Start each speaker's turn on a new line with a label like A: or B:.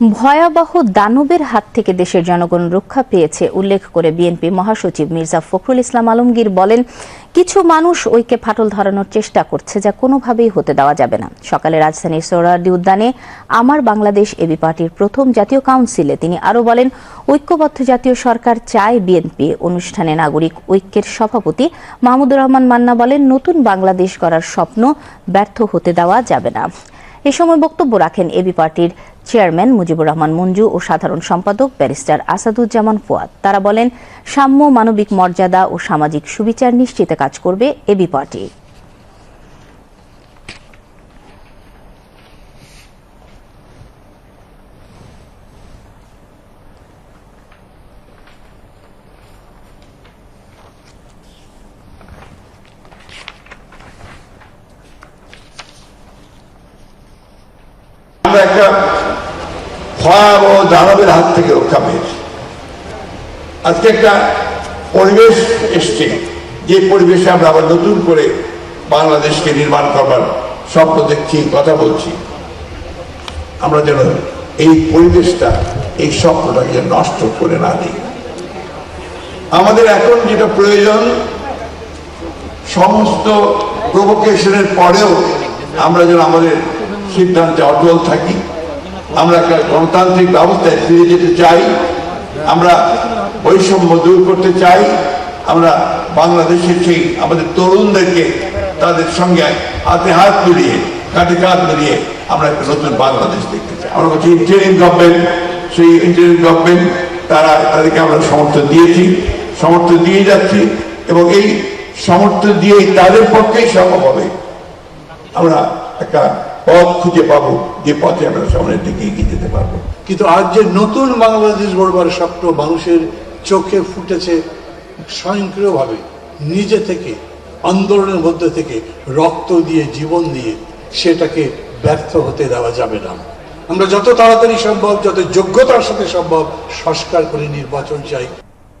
A: ভয়াবহ দানবের হাত থেকে দেশের জনগণ রক্ষা পেয়েছে, উল্লেখ করে বিএনপি মহাসচিব মির্জা ফখরুল ইসলাম আলমগীর বলেন, কিছু মানুষ ঐক্যে ফাটল ধরানোর চেষ্টা করছে যা কোনোভাবেই হতে দেওয়া যাবে না। সকালে রাজধানীর সোহরাওয়ার্দী উদ্যানে আমার বাংলাদেশ এবি পার্টির প্রথম জাতীয় কাউন্সিলে তিনি আরও বলেন, ঐক্যবদ্ধ জাতীয় সরকার চায় বিএনপি। অনুষ্ঠানে নাগরিক ঐক্যের সভাপতি মাহমুদুর রহমান মান্না বলেন, নতুন বাংলাদেশ গড়ার স্বপ্ন ব্যর্থ হতে দেওয়া যাবে না। এ সময় বক্তব্য রাখেন এবি পার্টির চেয়ারম্যান মুজিবুর রহমান মঞ্জু ও সাধারণ সম্পাদক ব্যারিস্টার আসাদুজ্জামান ফুয়াদ। তারা বলেন, সাম্য, মানবিক মর্যাদা ও সামাজিক সুবিচার নিশ্চিতে কাজ করবে এবি পার্টি
B: আমরা একটা ভয়াবহ দানবের হাত থেকে রক্ষা পেয়েছি আজকে একটা পরিবেশ এসছে। যে পরিবেশে আমরা আবার নতুন করে বাংলাদেশকে নির্মাণ করবার স্বপ্ন দেখছি, কথা বলছি। আমরা যেন এই পরিবেশটা, এই স্বপ্নটাকে যেন নষ্ট করে না দিই। আমাদের এখন যেটা প্রয়োজন, সমস্ত প্রভোকেশনের পরেও আমরা যেন আমাদের সিদ্ধান্তে অটল থাকি। আমরা একটা গণতান্ত্রিক ব্যবস্থায় ফিরে যেতে চাই, আমরা বৈষম্য দূর করতে চাই, আমরা বাংলাদেশের সেই আমাদের তরুণদেরকে তাদের সঙ্গে হাতে হাত মিলিয়ে, কাঁধে কাঁধ মিলিয়ে আমরা একটা নতুন বাংলাদেশ দেখতে চাই। আমরা বলছি ইন্টারিম গভর্নমেন্ট সেই ইন্টারিম গভর্নমেন্ট তারা তাদেরকে আমরা সমর্থন দিয়েছি, সমর্থন দিয়ে যাচ্ছি এবং এই সমর্থন দিয়েই তাদের পক্ষেই সম্ভব হবে। আমরা একটা পথ খুঁজে পাবো, যে পথে আমরা সামনের দিকে এগিয়ে যেতে পারব।
C: কিন্তু আজ যে নতুন বাংলাদেশ গড়বার স্বপ্ন মানুষের চোখে ফুটেছে স্বয়ংক্রিয়ভাবে, নিজে থেকে, আন্দোলনের মধ্যে থেকে রক্ত দিয়ে জীবন দিয়ে সেটাকে ব্যর্থ হতে দেওয়া যাবে না। আমরা যত তাড়াতাড়ি সম্ভব, যত যোগ্যতার সাথে সম্ভব সংস্কার করে নির্বাচন চাই।